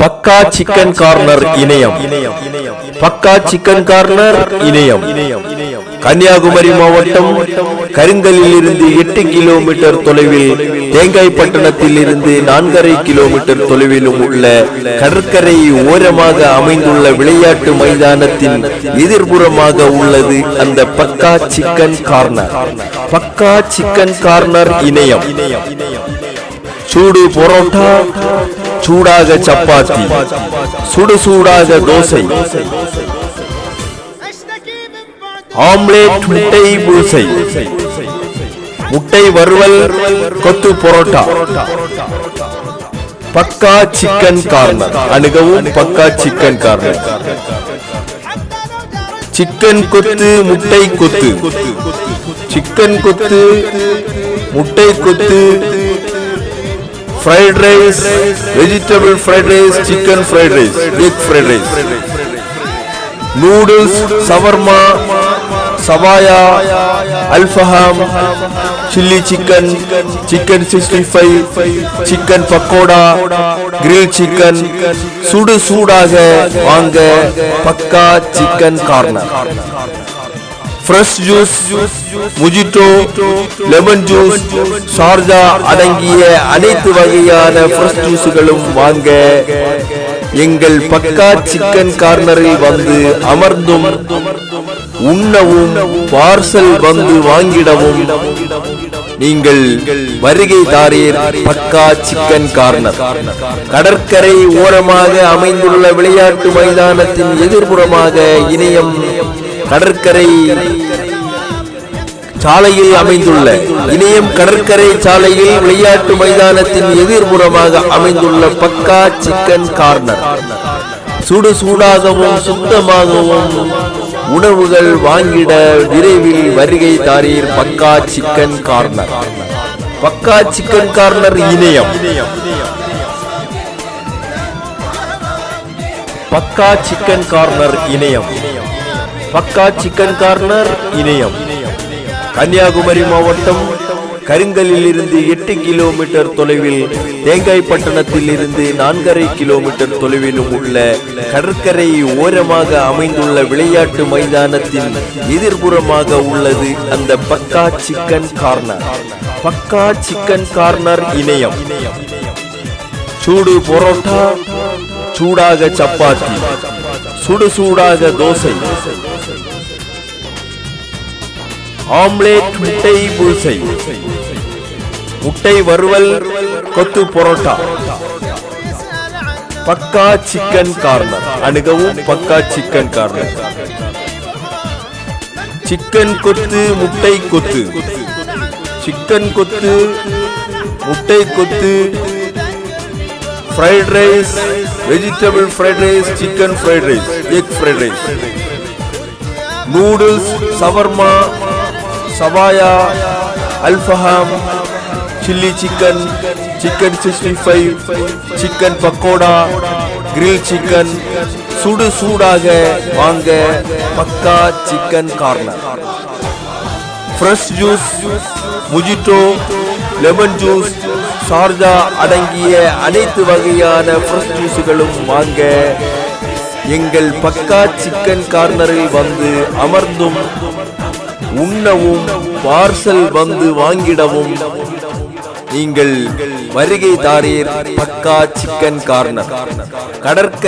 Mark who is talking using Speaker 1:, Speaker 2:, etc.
Speaker 1: பக்கா chicken corner இணையம். Pakka chicken corner இணையம். கன்னியாகுமரி மாவட்டம் கருங்கலில் இருந்து எட்டு கிலோமீட்டர் தொலைவில் தேங்காய்பட்டணத்தில் இருந்து நான்கரை கிலோமீட்டர் தொலைவிலும் உள்ள கடற்கரை ஓரமாக அமைந்துள்ள விளையாட்டு மைதானத்தின் எதிர்புறமாக உள்ளது அந்த Pakka chicken corner. Pakka chicken corner இணையம். சூடு பொரோட்டா சூடாக சப்பாத்தி சுடு சூடாக தோசை ஆம்லேட் முட்டை பூசை முட்டை வறுவல் கொத்து பரோட்டா பக்கா சிக்கன் கார்னர் அணுகவும் பக்கா சிக்கன் கார்னர். சிக்கன் கொத்து முட்டை கொத்து சிக்கன் கொத்து முட்டை kothu fried rice vegetable fried rice chicken fried rice egg fried rice noodles shawarma சவாயா alfaham chilli chicken chicken sixty five chicken pakoda grill chicken சுடு சூடாக வாங்க Pakka chicken corner fresh juice mojito lemon juice Sharjah அடங்கிய அனைத்து வகையான fresh ஜூஸுகளும் வாங்க. எங்கள் பக்கா chicken கார்னரில் வந்து அமர்ந்தும் உண்ணவும் பார்சல் வந்து வாங்கிடவும். நீங்கள் வருகை தாரீர் பக்கா சிக்கன் கார்னர் கடற்கரை ஓரமாக அமைந்துள்ள விளையாட்டு மைதானத்தின் எதிர்புறமாக இணையம் கடற்கரை சாலையில் அமைந்துள்ள இணையம் கடற்கரை சாலையில் விளையாட்டு மைதானத்தின் எதிர்புறமாக அமைந்துள்ள பக்கா சிக்கன் கார்னர். சுடு சூடாகவும் சுத்தமாகவும் உணவுகள் வாங்கிட விரைவில் வருகை தாரீர் Pakka chicken corner. Pakka chicken corner இணையம். பக்கா சிக்கன் கார்னர் இணையம். பக்கா சிக்கன் கார்னர் இணையம். கன்னியாகுமரி மாவட்டம் கருங்கலில் இருந்து எட்டு கிலோமீட்டர் தொலைவில் தேங்காய்பட்டணத்தில் இருந்து நான்கரை கிலோமீட்டர் தொலைவிலும் உள்ள கடற்கரை ஓரமாக அமைந்துள்ள விளையாட்டு மைதானத்தின் எதிர்புறமாக உள்ளது அந்த Pakka chicken corner. Pakka chicken corner இணையம். சூடு பொரோட்டா சூடாக சப்பாத்தி சுடு சூடாக தோசை ஆம்லேட் முட்டை பூசை. முட்டை வறுவல் கொத்து பரோட்டா. பக்கா சிக்கன் கார்னர். அணுகவும் பக்கா சிக்கன் கார்னர். சிக்கன் கொத்து முட்டை கொத்து. சிக்கன் கொத்து முட்டை kothu. Fried rice vegetable fried rice chicken fried rice egg fried rice. Noodles shawarma சவாயா alfaham chilli chicken chicken sixty five chicken pakoda grill chicken சுடு சூடாக வாங்க Pakka chicken corner. Fresh juice mojito lemon juice Sharjah அடங்கிய அனைத்து வகையான fresh ஜூஸுகளும் வாங்க. எங்கள் பக்கா chicken கார்னரில் வந்து அமர்ந்தும் உண்ணவும் பார்சல் வந்து வாங்கிடவும். நீங்கள் வருகை தாரீர் பக்கா சிக்கன் கார்னர். கடற்கரை